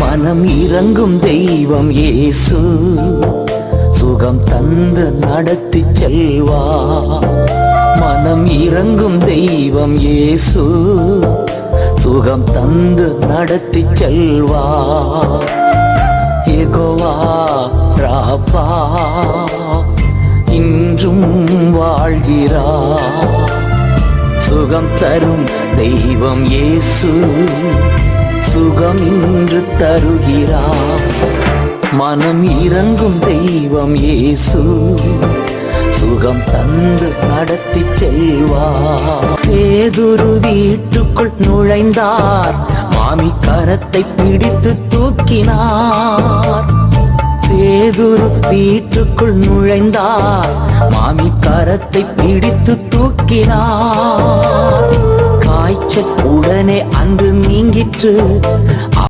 மனம் இறங்கும் தெய்வம் இயேசு சுகம் தந்து நடத்தி செல்வா. மனம் இறங்கும் தெய்வம் இயேசு சுகம் தந்து நடத்தி செல்வா. எகோவா ராப்பா இன்றும் வாழ்கிறா. சுகம் தரும் தெய்வம் இயேசு சுகம் இன்று தருகிறார் மனம் இறங்கும் தெய்வம் இயேசு சுகம் தந்து நடத்தி செல்வா. பேதுரு வீட்டுக்குள் நுழைந்தார். மாமி கரத்தை பிடித்து தூக்கினார். பேதுரு வீட்டுக்குள் நுழைந்தார். மாமி கரத்தை பிடித்து தூக்கினார். உடனே அன்பு நீங்கிற்று.